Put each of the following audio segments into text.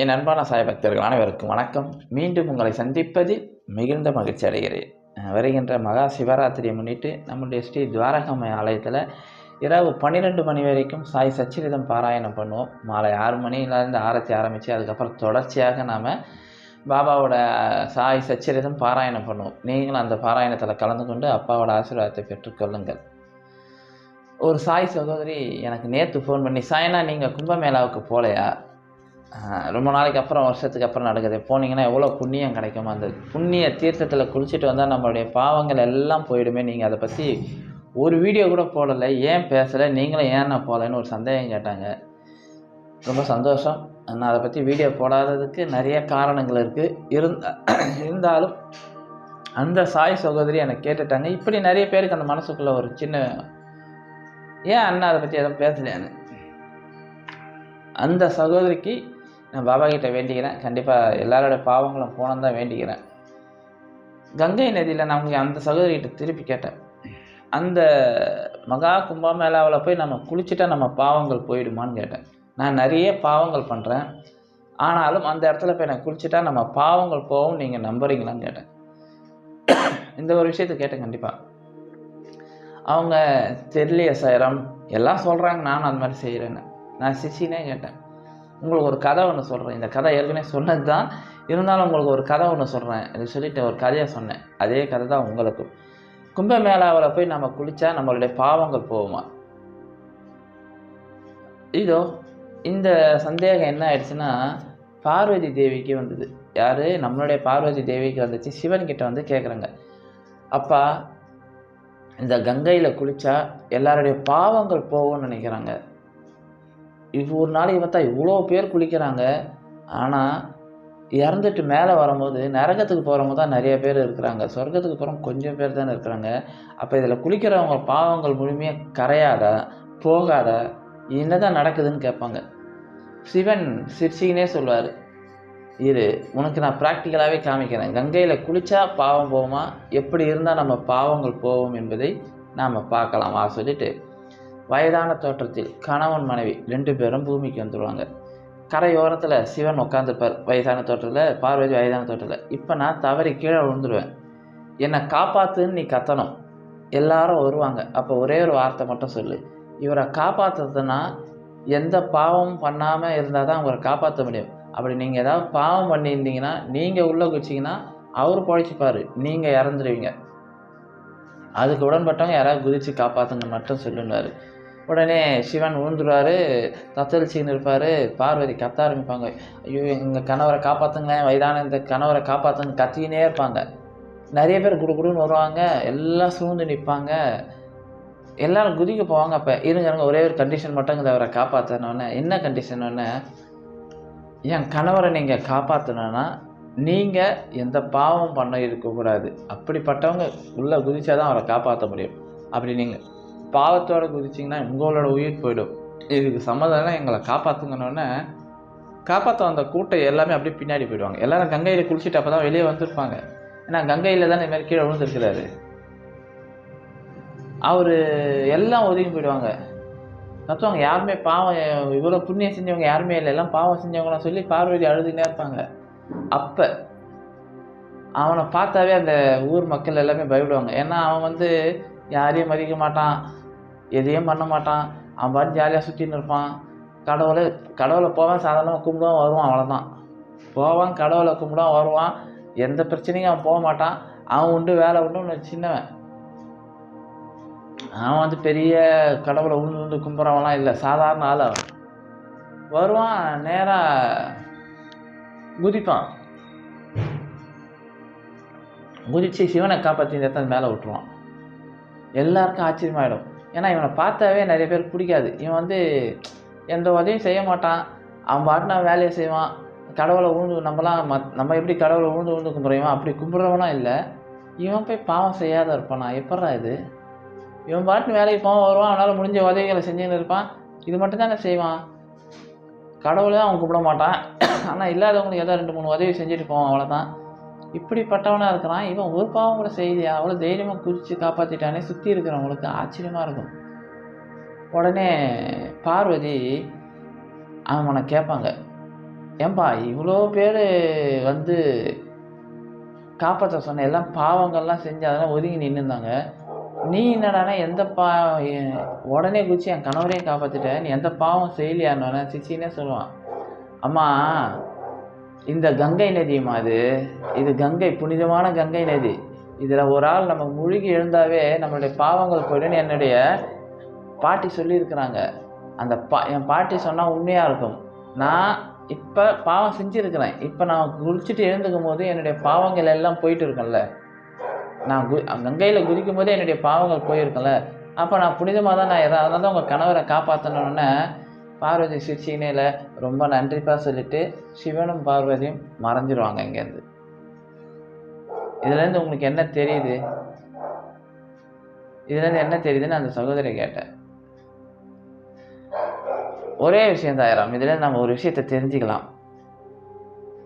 என் அன்பான சாய் பக்தர்கள் அனைவருக்கும் வணக்கம். மீண்டும் உங்களை சந்திப்பதில் மிகுந்த மகிழ்ச்சி அடைகிறேன். வருகின்ற மகா சிவராத்திரியை முன்னிட்டு நம்முடைய ஸ்ரீ துவாரகாமய ஆலயத்தில் இரவு பன்னிரெண்டு மணி வரைக்கும் சாய் சச்சிரிதம் பாராயணம் பண்ணுவோம். மாலை ஆறு மணிலேருந்து ஆரத்தி ஆரம்பித்து அதுக்கப்புறம் தொடர்ச்சியாக நாம் பாபாவோட சாய் சச்சரிதம் பாராயணம் பண்ணுவோம். நீங்களும் அந்த பாராயணத்தில் கலந்து கொண்டு அப்பாவோட ஆசீர்வாதத்தை பெற்றுக்கொள்ளுங்கள் ஒரு சாய் சகோதரி எனக்கு நேற்று ஃபோன் பண்ணி சாயனா நீங்கள் கும்பமேளாவுக்கு போகலையா ரொம்ப நாளைக்கு அப்புறம் வருஷத்துக்கு அப்புறம் நடக்குது. போனீங்கன்னா எவ்வளோ புண்ணியம் கிடைக்கும் அந்த புண்ணிய தீர்த்தத்தில் குளிச்சுட்டு வந்தால் நம்மளுடைய பாவங்கள் எல்லாம் போயிடுமே. நீங்கள் அதை பற்றி ஒரு வீடியோ கூட போடலை ஏன் பேசலை நீங்களும் ஏன் நான் போகலைன்னு ஒரு சந்தேகம் கேட்டாங்க. ரொம்ப சந்தோஷம். நான் அதை பற்றி வீடியோ போடாததுக்கு நிறைய காரணங்கள் இருக்குது இருந்த இருந்தாலும் அந்த சாய் சகோதரி எனக்கு கேட்டுட்டாங்க. இப்படி நிறைய பேருக்கு அந்த மனசுக்குள்ள ஒரு சின்ன ஏன் அண்ணா அதை பற்றி எதுவும் பேசலையான்னு. அந்த சகோதரிக்கு நான் பாபா கிட்டே வேண்டிக்கிறேன். கண்டிப்பாக எல்லாரோட பாவங்களும் போனோம் தான் வேண்டிக்கிறேன். கங்கை நதியில் நான் அந்த சகோதரிகிட்ட திருப்பி கேட்டேன். அந்த மகா கும்பமேளாவில் போய் நம்ம குளிச்சுட்டா நம்ம பாவங்கள் போயிடுமான்னு கேட்டேன். நான் நிறைய பாவங்கள் பண்ணுறேன் ஆனாலும் அந்த இடத்துல போய் நான் குளிச்சுட்டா நம்ம பாவங்கள் போகும் நீங்கள் நம்புறீங்களான்னு கேட்டேன். இந்த ஒரு விஷயத்தை கேட்டேன் கண்டிப்பாக அவங்க தெரியலையே சைரம் எல்லாம் சொல்கிறாங்க நானும் அந்த மாதிரி செய்கிறேன்னு நான் சிச்சினே கேட்டேன். உங்களுக்கு ஒரு கதை ஒன்று சொல்கிறேன் இந்த கதை ஏற்கனவே சொன்னது தான் இருந்தாலும் உங்களுக்கு ஒரு கதை ஒன்று சொல்கிறேன் இது சொல்லிட்டு ஒரு கதையை சொன்னேன். அதே கதை தான் உங்களுக்கும். கும்பமேளாவில் போய் நம்ம குளித்தா நம்மளுடைய பாவங்கள் போகுமா? இதோ இந்த சந்தேகம் என்ன ஆயிடுச்சுன்னா பார்வதி தேவிக்கு வந்தது. யார்? நம்மளுடைய பார்வதி தேவிக்கு வந்துச்சு. சிவன்கிட்ட வந்து கேட்குறாங்க அப்பா இந்த கங்கையில் குளித்தா எல்லாருடைய பாவங்கள் போகும்னு நினைக்கிறாங்க. இப்போ ஒரு நாளைக்கு பார்த்தா இவ்வளோ பேர் குளிக்கிறாங்க. ஆனால் இறந்துட்டு மேலே வரும்போது நரகத்துக்கு போகிறவங்க தான் நிறைய பேர் இருக்கிறாங்க. சொர்க்கத்துக்கு போகிறவங்க கொஞ்சம் பேர் தானே இருக்கிறாங்க. அப்போ இதில் குளிக்கிறவங்க பாவங்கள் முழுமையாக கரையாத போகாத என்ன என்னதான் நடக்குதுன்னு கேட்பாங்க. சிவன் சிரிச்சிக்கினே சொல்லுவார். இரு உனக்கு நான் ப்ராக்டிக்கலாகவே காமிக்கிறேன். கங்கையில் குளித்தா பாவம் போவோமா எப்படி இருந்தால் நம்ம பாவங்கள் போவோம் என்பதை நாம் பார்க்கலாம். வா சொல்லிட்டு வயதான தோற்றத்தில் கணவன் மனைவி ரெண்டு பேரும் பூமிக்கு வந்துடுவாங்க கரையோரத்தில் சிவன் உட்காந்துருப்பார் வயதான தோட்டத்தில் பார்வதி வயதான தோட்டத்தில் இப்போ நான் தவறி கீழே விழுந்துருவேன். என்னை காப்பாத்துன்னு நீ கத்தணும். எல்லாரும் வருவாங்க. அப்போ ஒரே ஒரு வார்த்தை மட்டும் சொல்லு. இவரை காப்பாற்றுறதுன்னா எந்த பாவமும் பண்ணாமல் இருந்தால் தான் அவரை காப்பாற்ற முடியும். அப்படி நீங்கள் ஏதாவது பாவம் பண்ணியிருந்தீங்கன்னா நீங்கள் உள்ளே குச்சிங்கன்னா அவர் பழைச்சிப்பார். நீங்கள் இறந்துருவீங்க. அதுக்கு உடன்பட்டவங்க யாராவது குதித்து காப்பாற்றுங்க மட்டும் சொல்லுன்னாரு உடனே சிவன் விழுந்துருவார் தத்தளிச்சின்னு இருப்பார் பார்வதி கத்த ஆரம்பிப்பாங்க. ஐயோ எங்கள் கணவரை காப்பாற்றுங்க வயதான இந்த கணவரை காப்பாற்றுங்க கத்திக்கினே இருப்பாங்க. நிறைய பேர் குடு குடுன்னு வருவாங்க எல்லாம் சூழ்ந்து நிற்பாங்க. எல்லாரும் குதிக்க போவாங்க அப்போ. இருங்க இருங்க ஒரே ஒரு கண்டிஷன் மட்டும் இந்த அவரை காப்பாற்றணுன்னு என்ன கண்டிஷன் ஒன்று என் கணவரை நீங்கள் காப்பாற்றணுன்னா நீங்கள் எந்த பாவம் பண்ண இருக்கக்கூடாது. அப்படிப்பட்டவங்க உள்ளே குதிச்சா தான் அவரை காப்பாற்ற முடியும். அப்படி நீங்கள் பாவத்தோடு குதிச்சிங்கன்னா உங்களோட உயிர் போயிடும். இதுக்கு சம்மதம்லாம் எங்களை காப்பாற்றுங்கன்னொன்னே காப்பாற்ற வந்த கூட்டம் எல்லாமே அப்படியே பின்னாடி போயிடுவாங்க. எல்லாரும் கங்கையில் குளிச்சுட்டு அப்போ தான் வெளியே வந்திருப்பாங்க. ஏன்னா கங்கையில் தான் இந்தமாதிரி கீழே விழுந்துருக்கிறாரு. அவர் எல்லாம் ஒதுங்கி போயிடுவாங்க. மற்றவங்க யாருமே பாவம் இவ்வளோ புண்ணியம் செஞ்சவங்க யாருமே இல்லை. எல்லாம் பாவம் செஞ்சவங்களாம் சொல்லி பார்வதி அழுதுகிட்டே இருப்பாங்க. அப்போ அவனை பார்த்தாவே அந்த ஊர் மக்கள் எல்லாமே பயப்படுவாங்க. ஏன்னா அவன் வந்து யாரையும் மதிக்க மாட்டான். எதையும் பண்ண மாட்டான். அவன் பாட்டு ஜாலியாக சுற்றின்னு இருப்பான். கடவுளை கடவுளை போவான் சாதாரணமாக கும்பிடுவான் வருவான் அவ்வளோதான் போவான் கடவுளை கும்பிடுவான் வருவான். எந்த பிரச்சனையும் அவன் போக மாட்டான். அவன் உண்டு வேலை உண்டு சின்னவன். அவன் வந்து பெரிய கடவுளை உண்டு உண்டு கும்பிட்றவன்லாம் இல்லை. சாதாரண ஆள் அவன். வருவான் நேராக குதிப்பான். குதிச்சு சிவனை காப்பாற்றி இந்த மேலே விட்டுருவான். எல்லாருக்கும் ஆச்சரியமாயிடும். ஏன்னா இவனை பார்த்தாவே நிறைய பேர் பிடிக்காது. இவன் வந்து எந்த உதவியும் செய்ய மாட்டான். அவன் பாட்டு நான் வேலையை செய்வான். கடவுளை உழுந்து நம்மலாம் மத் நம்ம எப்படி கடவுளை உழுந்து உழுந்து கும்பிட்றோம் அப்படி கும்பிட்றவனும் இல்லை. இவன் போய் பாவம் செய்யாத இருப்பானா? எப்பட்றா இது? இவன் பாட்டு வேலைக்கு போவான் வருவான் அவனால் முடிஞ்ச உதவிகளை செஞ்சுன்னு இருப்பான். இது மட்டும் தானே செய்வான். கடவுளே அவன் கும்பிட மாட்டான். ஆனால் இல்லாதவங்களுக்கு ஏதோ ரெண்டு மூணு உதவி செஞ்சுட்டு போவான் அவ்வளோதான் இப்படிப்பட்டவனாக இருக்கிறான். இவன் ஒரு பாவம் கூட செய்யலையா. அவ்வளோ தைரியமாக குதித்து காப்பாற்றிட்டானே சுற்றி இருக்கிறவங்களுக்கு ஆச்சரியமாக இருக்கும். உடனே பார்வதி அவனை கேட்பாங்க. ஏன்பா இவ்வளோ பேர் வந்து காப்பாற்ற சொன்ன எல்லாம் பாவங்கள்லாம் செஞ்சு அதெல்லாம் ஒதுங்கி நின்றுந்தாங்க நீ என்னடானா எந்த பா உடனே குச்சி என் கணவரையும் காப்பாற்றிட்ட நீ எந்த பாவம் செய்யலையான்னு சிச்சின்னே சொல்லுவான். அம்மா இந்த கங்கை நதியுமா இது இது கங்கை புனிதமான கங்கை நதி. இதில் ஒரு ஆள் நம்ம முழுகி எழுந்தாவே நம்மளுடைய பாவங்கள் போய்டுன்னு என்னுடைய பாட்டி சொல்லியிருக்கிறாங்க. அந்த பா என் பாட்டி சொன்னால் உண்மையாக இருக்கும். நான் இப்போ பாவம் செஞ்சுருக்கிறேன். இப்போ நான் குளிச்சுட்டு எழுந்துக்கும் போது என்னுடைய பாவங்கள் எல்லாம் போயிட்டு இருக்கேன்ல நான் கு கங்கையில் குதிக்கும் போதே என்னுடைய பாவங்கள் போயிருக்கேன்ல அப்போ நான் புனிதமாக தான் நான் எதாவது அதனால தான் உங்கள் கணவரை காப்பாற்றணுன்னு பார்வதி சிரிச்சிக்கினேல ரொம்ப நன்றிப்பா சொல்லிட்டு சிவனும் பார்வதியும் மறைஞ்சிருவாங்க இங்கேருந்து. இதுலேருந்து உங்களுக்கு என்ன தெரியுது? இதுலேருந்து என்ன தெரியுதுன்னு அந்த சகோதரி கேட்டேன். ஒரே விஷயம் தாயிரம் இதில் நம்ம ஒரு விஷயத்தை தெரிஞ்சுக்கலாம்.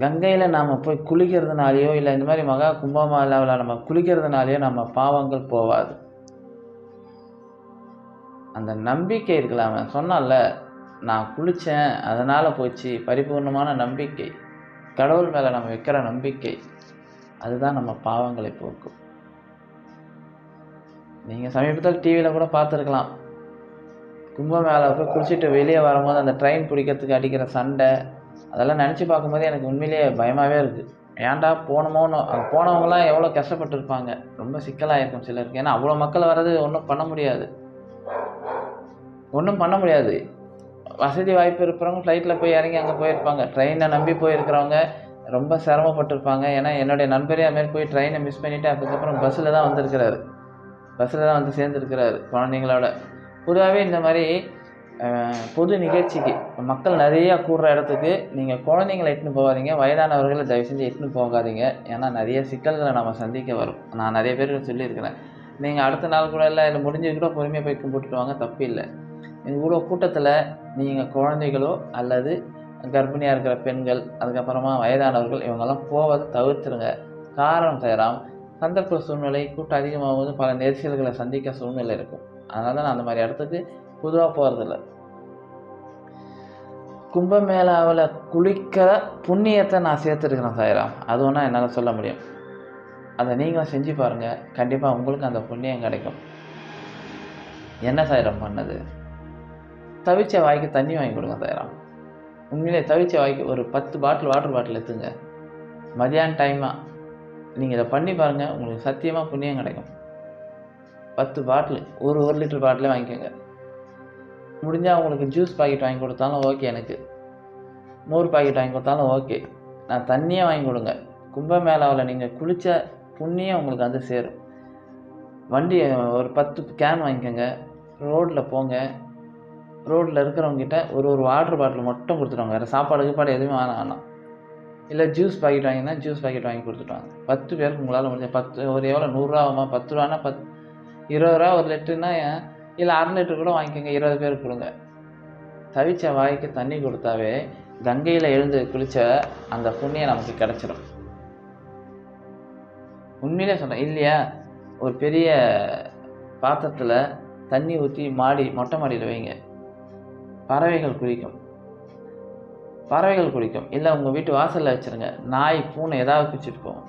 கங்கையில் நாம் போய் குளிக்கிறதுனாலையோ இல்லை இந்த மாதிரி மகா கும்பமாலாவில் நம்ம குளிக்கிறதுனாலையோ நம்ம பாவங்கள் போகாது அந்த நம்பிக்கை இருக்கலாம் அவன் நான் குளித்தேன் அதனால் போச்சு. பரிபூர்ணமான நம்பிக்கை. கடவுள் மேலே நம்ம வைக்கிற நம்பிக்கை அதுதான் நம்ம பாவங்களை போக்கும். நீங்கள் சமீபத்தில் டிவியில் கூட பார்த்துருக்கலாம். கும்பமேளா போய் குளிச்சுட்டு வெளியே வரும்போது அந்த ட்ரெயின் பிடிக்கிறதுக்கு அடிக்கிற சண்டை அதெல்லாம் நினச்சி பார்க்கும்போது எனக்கு உண்மையிலேயே பயமாகவே இருக்குது ஏன்டா போனமோன்னு அங்கே போனவங்களாம் எவ்வளோ கஷ்டப்பட்டுருப்பாங்க. ரொம்ப சிக்கலாக இருக்கும் சிலருக்கு. ஏன்னா அவ்வளோ மக்கள் வர்றது ஒன்றும் பண்ண முடியாது. ஒன்றும் பண்ண முடியாது. வசதி வாய்ப்பு இருக்கிறவங்க ஃப்ளைட்டில் போய் இறங்கி அங்கே போயிருப்பாங்க. ட்ரெயினை நம்பி போயிருக்கிறவங்க ரொம்ப சிரமப்பட்டிருப்பாங்க. ஏன்னா என்னுடைய நண்பரே அதுமாரி போய் ட்ரெயினை மிஸ் பண்ணிவிட்டு அதுக்கப்புறம் பஸ்ஸில் தான் வந்திருக்கிறாரு. பஸ்ஸில் தான் வந்து சேர்ந்துருக்கிறாரு குழந்தைங்களோட. பொதுவாகவே இந்த மாதிரி பொது நிகழ்ச்சிக்கு மக்கள் நிறையா கூடுற இடத்துக்கு நீங்கள் குழந்தைங்களை இட்டுன்னு போகாதீங்க. வயதானவர்களை தயவு செஞ்சு இட்டுன்னு போகாதீங்க. ஏன்னா நிறைய சிக்கல்களை நம்ம சந்திக்க வரும். நான் நிறைய பேருக்கு சொல்லியிருக்கிறேன். நீங்கள் அடுத்த நாள் கூட இல்லை இல்லை முடிஞ்சது கூட பொறுமையாக போய் கும்பிட்டுட்டு வாங்க. தப்பு இல்லை. கூட கூட்டத்தில் நீங்கள் குழந்தைகளோ அல்லது கர்ப்பிணியாக இருக்கிற பெண்கள் அதுக்கப்புறமா வயதானவர்கள் இவங்கெல்லாம் போவதை தவிர்த்துருங்க. காரணம் சேராம் சந்தர்ப்ப சூழ்நிலை கூட்டம் அதிகமாகும்போது பல நெரிசல்களை சந்திக்க சூழ்நிலை இருக்கும். அதனால தான் நான் அந்த மாதிரி இடத்துக்கு பொதுவாக போகிறதில்ல கும்பமேளாவில் குளிக்கிற புண்ணியத்தை நான் சேர்த்துருக்கிறேன் சாயிராம். அது ஒன்றா என்னால் சொல்ல முடியும். அதை நீங்களும் செஞ்சு பாருங்கள் கண்டிப்பாக உங்களுக்கு அந்த புண்ணியம் கிடைக்கும். என்ன சாயிரம் பண்ணது? தவிச்ச வாய்க்கு தண்ணி வாங்கி கொடுங்க தயாராக உண்மையிலே தவிச்ச வாய்க்கு ஒரு பத்து பாட்டில் வாட்டர் பாட்டில் எடுத்துங்க. மதியான டைமாக நீங்கள் இதை பண்ணி பாருங்கள் உங்களுக்கு சத்தியமாக புண்ணியம் கிடைக்கும். பத்து பாட்டில் ஒரு ஒரு லிட்டர் பாட்டிலே வாங்கிக்கோங்க. முடிஞ்சால் உங்களுக்கு ஜூஸ் பாக்கெட் வாங்கி கொடுத்தாலும் ஓகே எனக்கு. மோர் பாக்கெட் வாங்கி கொடுத்தாலும் ஓகே நான் தண்ணியே வாங்கி கொடுங்க. கும்பமேளாவில் நீங்கள் குளித்த புண்ணியம் உங்களுக்கு வந்து சேரும். வண்டி ஒரு பத்து கேன் வாங்கிக்கோங்க. ரோட்டில் போங்க. ரோட்டில் இருக்கிறவங்ககிட்ட ஒரு ஒரு வாட்டர் பாட்டில் மட்டும் கொடுத்துருவாங்க வேறு சாப்பாடு கீப்பாடு எதுவுமே வாங்க வேணாம். இல்லை ஜூஸ் பாக்கெட் வாங்கினா ஜூஸ் பாக்கெட் வாங்கி கொடுத்துட்டாங்க பத்து பேருக்கு உங்களால் முடிஞ்ச பத்து ஒரு எவ்வளோ? நூறுரூவா ஆகுமா? பத்து ரூபானா பத் இருபது ரூபா ஒரு லிட்டருனா இல்லை அரை லிட்டர் கூட வாங்கிக்கோங்க இருபது பேருக்கு கொடுங்க. தவிச்ச வாய்க்கு தண்ணி கொடுத்தாவே கங்கையில் எழுந்து குளித்த அந்த புண்ணியம் நமக்கு கிடச்சிரும். உண்மையிலே சொல்கிறேன் இல்லையா? ஒரு பெரிய பாத்திரத்தில் தண்ணி ஊற்றி மாடி மொட்டை மாடியில் வைங்க. பறவைகள் குடிக்கும் பறவைகள் குடிக்கும் இல்லை உங்கள் வீட்டு வாசலில் வச்சுருங்க. நாய் பூனை ஏதாவது குச்சிட்டு போகும்.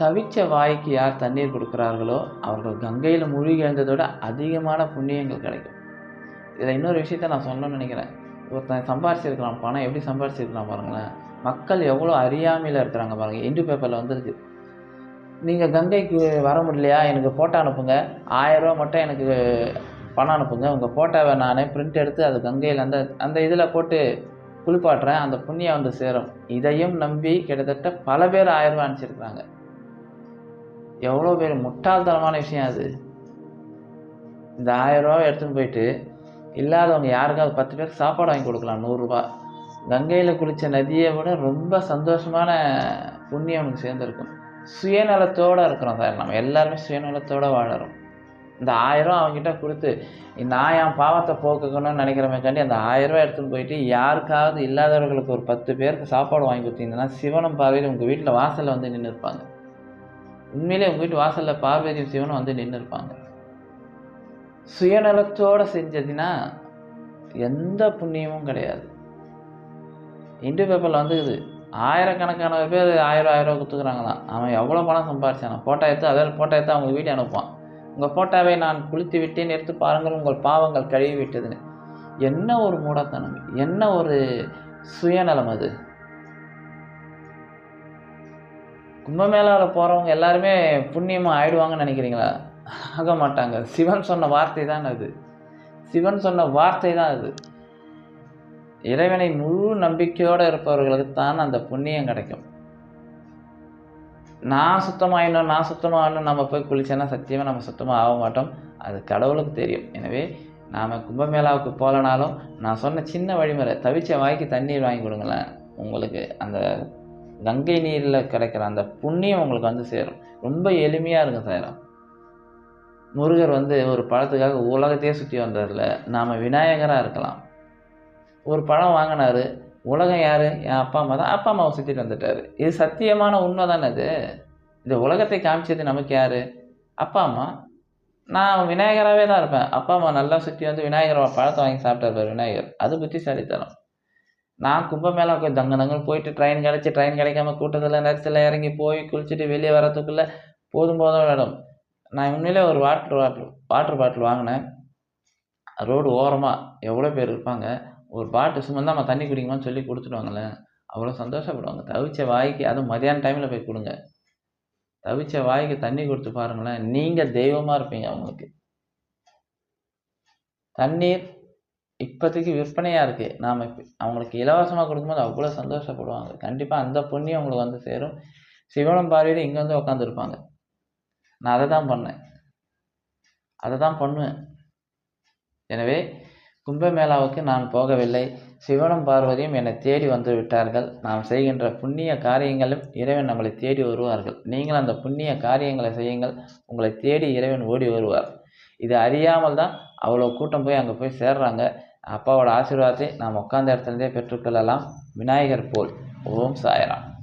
தவிச்ச வாய்க்கு யார் தண்ணீர் கொடுக்குறார்களோ அவர்கள் கங்கையில் மூழ்கி எழுந்ததோட அதிகமான புண்ணியங்கள் கிடைக்கும். இதில் இன்னொரு விஷயத்த நான் சொல்லணும்னு நினைக்கிறேன். ஒருத்தன் சம்பாரிச்சிருக்கிறான். பணம் எப்படி சம்பாரிச்சிருக்கலாம் பாருங்களேன். மக்கள் எவ்வளோ அறியாமையில் இருக்கிறாங்க பாருங்கள் இந்து பேப்பரில் வந்துருக்கு. நீங்கள் கங்கைக்கு வர முடியலையா? எனக்கு ஃபோட்டோ அனுப்புங்க. ரூபா மட்டும் எனக்கு பணம் அனுப்புங்க. உங்கள் ஃபோட்டோவை நான் பிரிண்ட் எடுத்து அது கங்கையில் அந்த அந்த இதில் போட்டு குளிப்பாட்டுறேன். அந்த புண்ணியம் வந்து சேரும். இதையும் நம்பி கிட்டத்தட்ட பல பேர் ஆயிரரூவா அனுப்பிச்சிருக்கிறாங்க. எவ்வளோ பேர் முட்டாள்தனமான விஷயம் அது. இந்த ஆயிரரூவா எடுத்துன்னு போயிட்டு இல்லாதவங்க யாருக்காவது பத்து பேர் சாப்பாடு வாங்கி கொடுக்கலாம். நூறுரூவா கங்கையில் குளித்த நதியை விட ரொம்ப சந்தோஷமான புண்ணியம் நமக்கு சேர்ந்துருக்கும். சுயநலத்தோடு இருக்கிறோம் சார். நம்ம எல்லாருமே சுயநலத்தோடு வாழறோம். இந்த ஆயிரம் அவங்ககிட்ட கொடுத்து நான் என் பாவத்தை போக்குக்கணும்னு நினைக்கிறமேக்காண்டி அந்த ஆயிரரூவா எடுத்துன்னு போயிட்டு யாருக்காவது இல்லாதவர்களுக்கு ஒரு பத்து பேருக்கு சாப்பாடு வாங்கி கொடுத்தீங்கன்னா சிவனும் பார்வையில் உங்கள் வீட்டில் வாசலில் வந்து நின்று இருப்பாங்க உண்மையிலே உங்கள் வீட்டு வாசலில் பார்வதியும் சிவனும் வந்து நின்று இருப்பாங்க சுயநலத்தோடு செஞ்சதுன்னா எந்த புண்ணியமும் கிடையாது. இந்து பேப்பரில் வந்துக்குது ஆயிரக்கணக்கான பேர் ஆயிரம் ஆயிரம் ரூபா கொடுத்துக்குறாங்களாம். அவன் எவ்வளோ பணம் சம்பாரிச்சானா ஃபோட்டோ எடுத்து அதில் ஃபோட்டோ எடுத்து அவங்க வீட்டை அனுப்புவான். உங்கள் ஃபோட்டோவை நான் குளித்து விட்டேன் எடுத்து பாருங்கள் உங்கள் பாவங்கள் கழுவி விட்டதுன்னு என்ன ஒரு மூடத்தனம் என்ன ஒரு சுயநலம் அது? கும்பமேளாவில் போகிறவங்க எல்லாருமே புண்ணியமாக ஆயிடுவாங்கன்னு நினைக்கிறீங்களா? ஆக மாட்டாங்க. சிவன் சொன்ன வார்த்தை தான் அது. சிவன் சொன்ன வார்த்தை தான் அது. இறைவனை முழு நம்பிக்கையோடு இருப்பவர்களுக்கு தான் அந்த புண்ணியம் கிடைக்கும். நான் சுத்தமாயிடணும் நான் சுத்தமாகணும் நம்ம போய் குளிச்சேன்னா சத்தியமாக நம்ம சுத்தமாக ஆக மாட்டோம். அது கடவுளுக்கு தெரியும். எனவே நாம் கும்பமேளாவுக்கு போகலனாலும் நான் சொன்ன சின்ன வழிமுறை தவிச்ச வாய்க்கு தண்ணீர் வாங்கி கொடுங்களேன். உங்களுக்கு அந்த கங்கை நீரில் கிடைக்கிற அந்த புண்ணியம் உங்களுக்கு வந்து சேரும். ரொம்ப எளிமையாக இருக்கும் சார். முருகர் வந்து ஒரு பழத்துக்காக உலகத்தையே சுற்றி வந்ததில்ல நாம் விநாயகராக இருக்கலாம். ஒரு பழம் வாங்கினாரு. உலகம் யார்? என் அப்பா அம்மா தான். அப்பா அம்மாவை சுற்றிட்டு வந்துட்டார். இது சத்தியமான உண்மை தானே அது? இந்த உலகத்தை காமிச்சது நமக்கு யார்? அப்பா அம்மா. நான் விநாயகராகவே தான் இருப்பேன். அப்பா அம்மா நல்லா சுற்றி வந்து விநாயகரை பழத்தை வாங்கி சாப்பிட்டாரு விநாயகர். அது புத்திசாலித்தனம். நான் கும்பமேளாவுக்கு தங்க தங்கன்னு போயிட்டு ட்ரெயின் கிடச்சி ட்ரெயின் கிடைக்காம கூட்டத்தில் நேரத்தில் இறங்கி போய் குளிச்சுட்டு வெளியே வரத்துக்குள்ளே போதும் போதும் இடம் நான் உண்மையிலே ஒரு வாட்டர் வாட்டர் வாட்டர் பாட்டில் வாங்கினேன். ரோடு ஓரமாக எவ்வளோ பேர் இருப்பாங்க? ஒரு பாட்டு சும்மா நம்ம தண்ணி குடிக்குமான்னு சொல்லி கொடுத்துடுவாங்களே அவ்வளோ சந்தோஷப்படுவாங்க. தவிச்ச வாய்க்கு அதுவும் மதியான டைமில் போய் கொடுங்க. தவிச்ச வாய்க்கு தண்ணி கொடுத்து பாருங்களேன் நீங்கள் தெய்வமாக இருப்பீங்க அவங்களுக்கு. தண்ணீர் இப்போதைக்கு விற்பனையாக இருக்குது நாம் அவங்களுக்கு இலவசமாக கொடுக்கும்போது அவ்வளோ சந்தோஷப்படுவாங்க. கண்டிப்பாக அந்த புண்ணியம் அவங்களுக்கு வந்து சேரும். சிவனம் பார்வையில் இங்கே வந்து உட்காந்துருப்பாங்க நான் அதை தான் பண்ணேன். அதை தான் பண்ணுவேன். எனவே கும்பமேளாவுக்கு நான் போகவில்லை. சிவனும் பார்வதியும் என்னை தேடி வந்து விட்டார்கள். நாம் செய்கின்ற புண்ணிய காரியங்களும் இறைவன் நம்மளை தேடி வருவார்கள். நீங்கள் அந்த புண்ணிய காரியங்களை செய்யுங்கள். உங்களை தேடி இறைவன் ஓடி வருவார். இது அறியாமல் தான் அவ்வளோ கூட்டம் போய் அங்கே போய் சேர்றாங்க. அப்பாவோட ஆசீர்வாதத்தை நாம் உட்காந்த இடத்துலேருந்தே பெற்றுக்கொள்ளலாம். விநாயகர் போல். ஓம் சாயராம்.